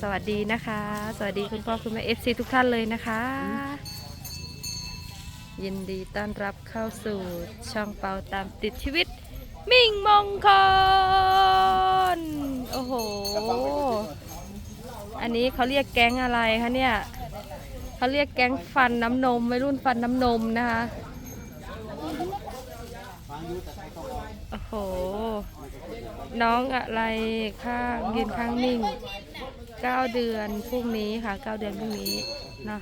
สวัสดีนะคะ สวัสดีคุณพ่อคุณแม่เอฟซีทุกท่านเลยนะคะ ยินดีต้อนรับเข้าสู่ช่องเปาตามติดชีวิต มิ่งมงคลโอ้โห อันนี้เขาเรียกแก๊งอะไรคะเนี่ยเขาเรียกแก๊งฟันน้ำนมวัยรุ่นฟันน้ำนมนะคะ โอ้โห น้องอะไรข้างยืนข้างนิ่ง 9เดือนพรุ่งนี้ค่ะ9เดือนพรุ่งนี้เนาะ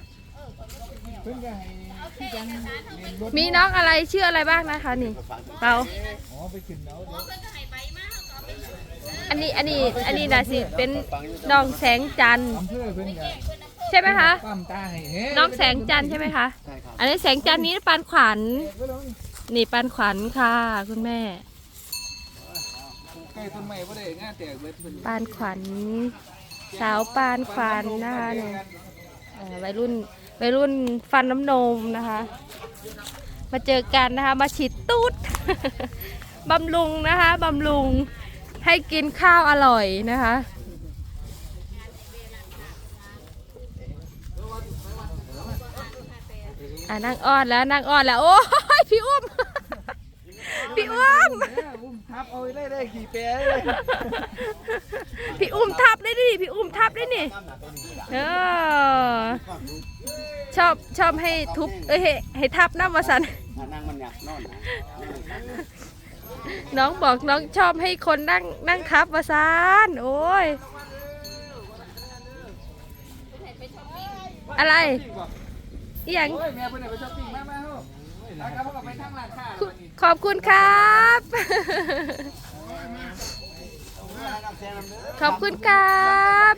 มีน้องอะไรชื่ออะไรบ้างนะคะนี่เปาอันนี้อันนี้อันนี้นะสิเป็นน้องแสงจันทร์อำเภอเพิ่นก็ใช่ไหมคะปั้มตาให้เฮ้น้องแสงจันทร์ใช่ไหมคะอันนี้แสงจันทร์นี้ปานขวัญนี่ปานขวัญค่ะคุณแม่ปานขวัญ สาวปานขวัญนะคะเนี่ยเอ่อวัยรุ่นวัยรุ่นฟันน้ำนมนะคะ มาเจอกันนะคะ มาฉีดตูดบำรุงนะคะบำรุงให้กินข้าวอร่อยนะคะอะนั่งอ้อนแล้วนั่งอ้อนแล้ว โอ้ยพี่อุ้มพี่อุ้มเอออุ้มทับเอาได้ได้กี่แปรเลยพี่อุ้มทับ ได้ดิพี่อุ้มทับได้นี่เออชอบชอบให้ทุบเอ้ยให้ให้ทับน้ำวาสันนั่งมันอยากนอนนะน้องบอกน้องชอบให้คนนั่งนั่งทับวาสันโอ้ยอะไรอหย่างโอ้ยแม่เพิ่นได้ไปช้อปปิ้งมามาเฮาแล้วก็เพิ่นก็ไปทางร้านค้าคุขอบคุณครับ ขอบคุณครับ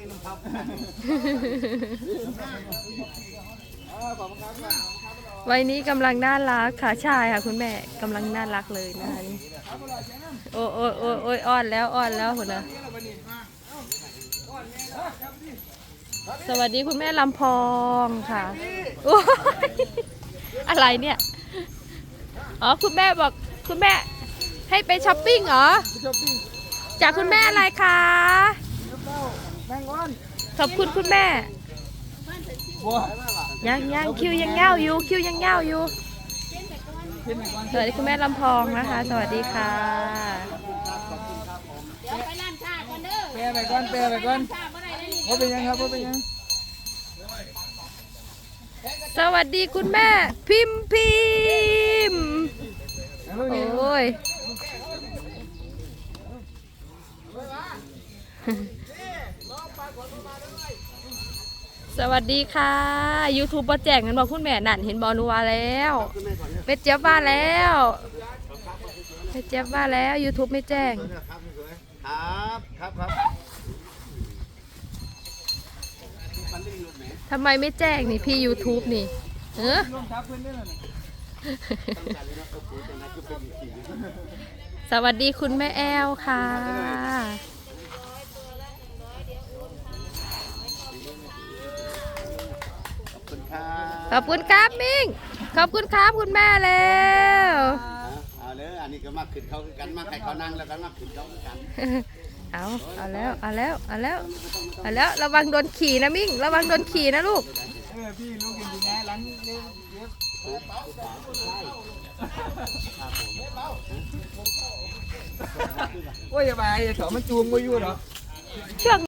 วัยนี้กำลังน่ารักค่ะใช่ค่ะ คุณแม่กำลังน่ารักเลยนะคะนี่โอ้โอ้โอ้โอ้ยอ้อนแล้วอ้อนแล้วคุณนะสวัสดีคุณแม่ลำพองค่ะอะไรเนี่ย อ๋อ คุณแม่บอกคุณแม่ให้ไปช้อปปิ้งเหรอ จากคุณแม่อะไรคะเต้าแมงวันขอบคุณคุณแม่บัวยังยังคิวยังเง่าอยู่คิวยังเง่าอยู่เห็นแมงวันสวัสดีคุณแม่ลำพองนะคะ สวัสดีค่ะเดี๋ยวไปร้านชาก่อนเด้อแปรไปก่อนแปรไปก่อนชาบ่ได้เลยนี่บ่เป็นหยังครับบ่เป็นหยังสวัสดีคุณแม่พิมพิม เอาลูก โอ นี่้ย สวัสดีค่ะ YouTube บอแจ้งกันบอกคุณแม่นั่นเห็นบอนัวาแล้วเป็ดเจี๊ยบมาแล้วเป็ดเจี๊ยบมาแล้ว YouTube ไม่แจ้ง ครับครับครับทำไมไม่แจ้งนี่พี่ YouTube นี่เออร่วมทับเพิ่นได้แล้วนี่สวัสดีคุณแม่แอลค่ะ ขอบคุณครับ ขอบคุณครับมิงขอบคุณครับคุณแม่แล้วเอาเลยอันนี้ก็มาขึ้นเขาคือกันมาใครเขานั่งแล้วก็มาขึ้นเขาคือกันเอาเอาแล้วเอาแล้วเอาแล้วเอาแล้วระวังโดนขี่นะมิงระวังโดนขี่นะลูกเออพี่ลูกจริงๆนะหลังเล็บเล็บโอ้ยอย่าไปอย่าเถอะมันจูงบ่อยู่หรอกเชือก